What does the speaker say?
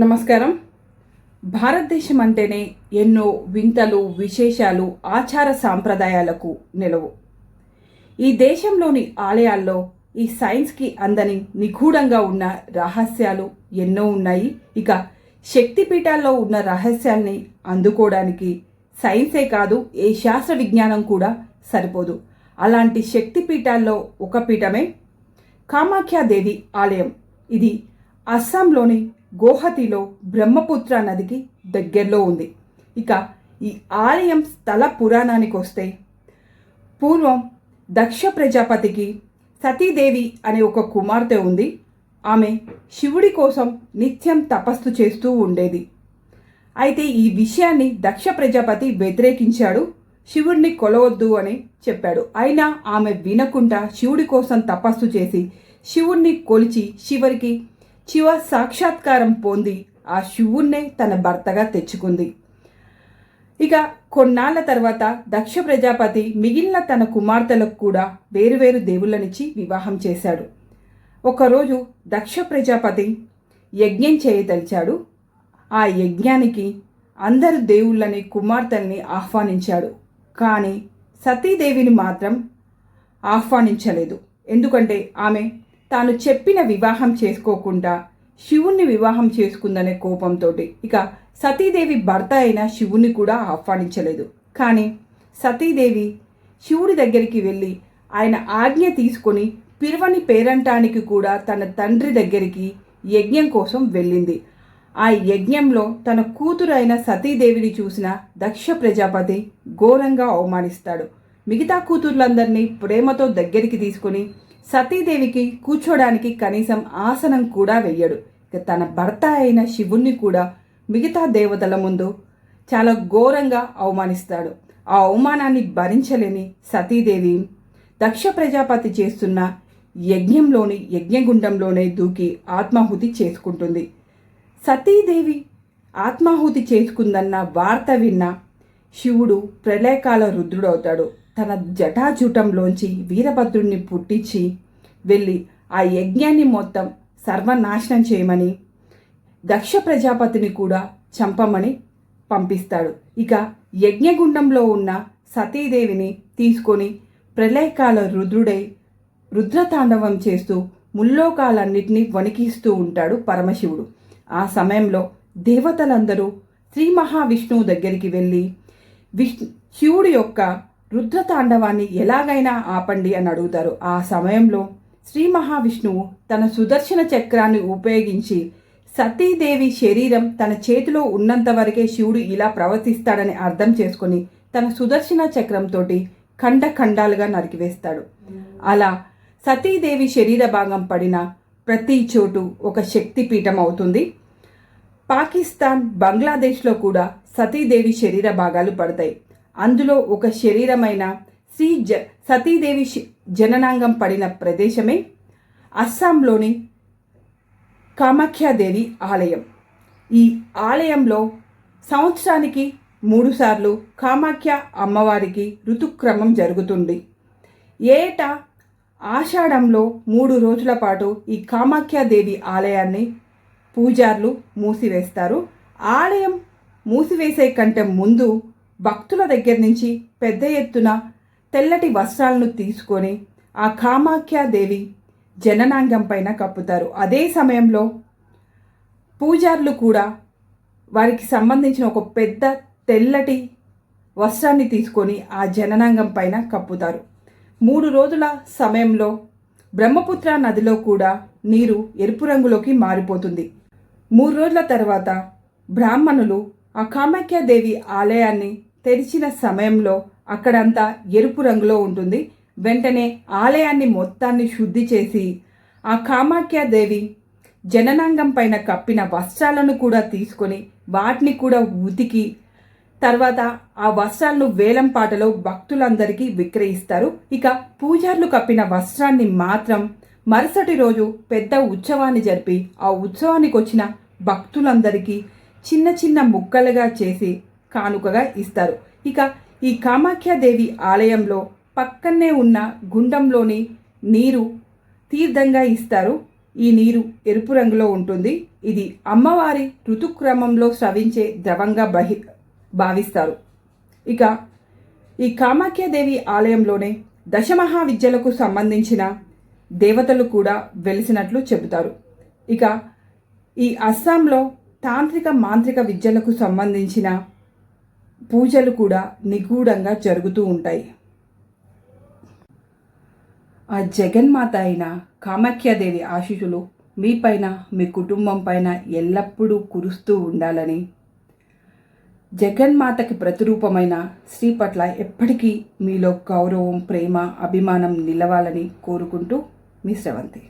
నమస్కారం. భారతదేశం అంటేనే ఎన్నో వింతలు విశేషాలు ఆచార సాంప్రదాయాలకు నిలవు. ఈ దేశంలోని ఆలయాల్లో ఈ సైన్స్కి అందని నిగూఢంగా ఉన్న రహస్యాలు ఎన్నో ఉన్నాయి. ఇక శక్తిపీఠాల్లో ఉన్న రహస్యాల్ని అందుకోవడానికి సైన్సే కాదు ఏ శాస్త్ర విజ్ఞానం కూడా సరిపోదు. అలాంటి శక్తిపీఠాల్లో ఒక పీఠమే కామాఖ్యాదేవి ఆలయం. ఇది అస్సాంలోని గోహతిలో బ్రహ్మపుత్ర నదికి దగ్గరలో ఉంది. ఇక ఈ ఆలయం స్థల పురాణానికి వస్తే పూర్వం దక్ష ప్రజాపతికి సతీదేవి అనే ఒక కుమార్తె ఉంది. ఆమె శివుడి కోసం నిత్యం తపస్సు చేస్తూ ఉండేది. అయితే ఈ విషయాన్ని దక్ష ప్రజాపతి వ్యతిరేకించాడు. శివుడిని కొలవద్దు అని చెప్పాడు. అయినా ఆమె వినకుండా శివుడి కోసం తపస్సు చేసి శివుణ్ణి కొలిచి శివరికి శివ సాక్షాత్కారం పొంది ఆ శివుణ్ణే తన భర్తగా తెచ్చుకుంది. ఇక కొన్నాళ్ళ తర్వాత దక్ష ప్రజాపతి మిగిలిన తన కుమార్తెలకు కూడా వేరువేరు దేవుళ్ళనిచ్చి వివాహం చేశాడు. ఒకరోజు దక్ష ప్రజాపతి యజ్ఞం చేయదలిచాడు. ఆ యజ్ఞానికి అందరు దేవుళ్ళని కుమార్తెల్ని ఆహ్వానించాడు. కానీ సతీదేవిని మాత్రం ఆహ్వానించలేదు. ఎందుకంటే ఆమె తాను చెప్పిన వివాహం చేసుకోకుండా శివుణ్ణి వివాహం చేసుకుందనే కోపంతో ఇక సతీదేవి భర్త అయిన శివుని కూడా ఆహ్వానించలేదు. కానీ సతీదేవి శివుడి దగ్గరికి వెళ్ళి ఆయన ఆజ్ఞ తీసుకొని పిరువని పేరంటానికి కూడా తన తండ్రి దగ్గరికి యజ్ఞం కోసం వెళ్ళింది. ఆ యజ్ఞంలో తన కూతురు అయిన సతీదేవిని చూసిన దక్ష ప్రజాపతి ఘోరంగా అవమానిస్తాడు. మిగతా కూతుర్లందరినీ ప్రేమతో దగ్గరికి తీసుకొని సతీదేవికి కూర్చోడానికి కనీసం ఆసనం కూడా వెయ్యడు. ఇక తన భర్త అయిన శివుణ్ణి కూడా మిగతా దేవతల ముందు చాలా ఘోరంగా అవమానిస్తాడు. ఆ అవమానాన్ని భరించలేని సతీదేవి దక్ష ప్రజాపతి చేస్తున్న యజ్ఞంలోని యజ్ఞగుండంలోనే దూకి ఆత్మాహుతి చేసుకుంటుంది. సతీదేవి ఆత్మాహుతి చేసుకుందన్న వార్త విన్న శివుడు ప్రళయకాల రుద్రుడవుతాడు. తన జటాజూటంలోంచి వీరభద్రుణ్ణి పుట్టించి వెళ్ళి ఆ యజ్ఞాన్ని మొత్తం సర్వనాశనం చేయమని దక్ష ప్రజాపతిని కూడా చంపమని పంపిస్తాడు. ఇక యజ్ఞగుండంలో ఉన్న సతీదేవిని తీసుకొని ప్రళయకాల రుద్రుడై రుద్రతాండవం చేస్తూ ముల్లోకాలన్నిటినీ వణికిస్తూ ఉంటాడు పరమశివుడు. ఆ సమయంలో దేవతలందరూ శ్రీ మహావిష్ణువు దగ్గరికి వెళ్ళి విష్ణు శివుడి యొక్క రుద్రతాండవాన్ని ఎలాగైనా ఆపండి అని అడుగుతారు. ఆ సమయంలో శ్రీ మహావిష్ణువు తన సుదర్శన చక్రాన్ని ఉపయోగించి సతీదేవి శరీరం తన చేతిలో ఉన్నంత వరకే శివుడు ఇలా ప్రవర్తిస్తాడని అర్థం చేసుకొని తన సుదర్శన చక్రంతో ఖండ ఖండాలుగా నరికివేస్తాడు. అలా సతీదేవి శరీర భాగం పడిన ప్రతి చోటు ఒక శక్తిపీఠం అవుతుంది. పాకిస్తాన్ బంగ్లాదేశ్లో కూడా సతీదేవి శరీర భాగాలు పడతాయి. అందులో ఒక శరీరమైన శ్రీ జ సతీదేవి జననాంగం పడిన ప్రదేశమే అస్సాంలోని కామాఖ్యాదేవి ఆలయం. ఈ ఆలయంలో సంవత్సరానికి మూడుసార్లు కామాఖ్య అమ్మవారికి ఋతుక్రమం జరుగుతుంది. ఏటా ఆషాఢంలో మూడు రోజుల పాటు ఈ కామాఖ్యాదేవి ఆలయాన్ని పూజార్లు మూసివేస్తారు. ఆలయం మూసివేసే కంటే ముందు భక్తుల దగ్గర నుంచి పెద్ద ఎత్తున తెల్లటి వస్త్రాలను తీసుకొని ఆ కామాఖ్యాదేవి జననాంగం పైన కప్పుతారు. అదే సమయంలో పూజారులు కూడా వారికి సంబంధించిన ఒక పెద్ద తెల్లటి వస్త్రాన్ని తీసుకొని ఆ జననాంగం పైన కప్పుతారు. మూడు రోజుల సమయంలో బ్రహ్మపుత్ర నదిలో కూడా నీరు ఎరుపు రంగులోకి మారిపోతుంది. మూడు రోజుల తర్వాత బ్రాహ్మణులు ఆ కామాఖ్యాదేవి ఆలయాన్ని తెరిచిన సమయంలో అక్కడంతా ఎరుపు రంగులో ఉంటుంది. వెంటనే ఆలయాన్ని మొత్తాన్ని శుద్ధి చేసి ఆ కామాఖ్యాదేవి జననాంగం పైన కప్పిన వస్త్రాలను కూడా తీసుకొని వాటిని కూడా ఉతికి తర్వాత ఆ వస్త్రాలను వేలం పాటలో భక్తులందరికీ విక్రయిస్తారు. ఇక పూజార్లు కప్పిన వస్త్రాన్ని మాత్రం మరుసటి రోజు పెద్ద ఉత్సవాన్ని జరిపి ఆ ఉత్సవానికి వచ్చిన భక్తులందరికీ చిన్న చిన్న ముక్కలుగా చేసి కానుకగా ఇస్తారు. ఇక ఈ కామాఖ్యాదేవి ఆలయంలో పక్కనే ఉన్న గుండంలోని నీరు తీర్థంగా ఇస్తారు. ఈ నీరు ఎరుపు రంగులో ఉంటుంది. ఇది అమ్మవారి ఋతుక్రమంలో స్రవించే ద్రవంగా బహి భావిస్తారు. ఇక ఈ కామాఖ్యాదేవి ఆలయంలోనే దశమహావిద్యలకు సంబంధించిన దేవతలు కూడా వెలిసినట్లు చెబుతారు. ఇక ఈ అస్సాంలో తాంత్రిక మాంత్రిక విద్యలకు సంబంధించిన పూజలు కూడా నిగూఢంగా జరుగుతూ ఉంటాయి. ఆ జగన్మాత అయిన కామాఖ్యాదేవి ఆశీషులు మీపైన మీ కుటుంబం పైన ఎల్లప్పుడూ కురుస్తూ ఉండాలని జగన్మాతకి ప్రతిరూపమైన శ్రీ పట్ల ఎప్పటికీ మీలో గౌరవం ప్రేమ అభిమానం నిలవాలని కోరుకుంటూ మీ శ్రవంతి.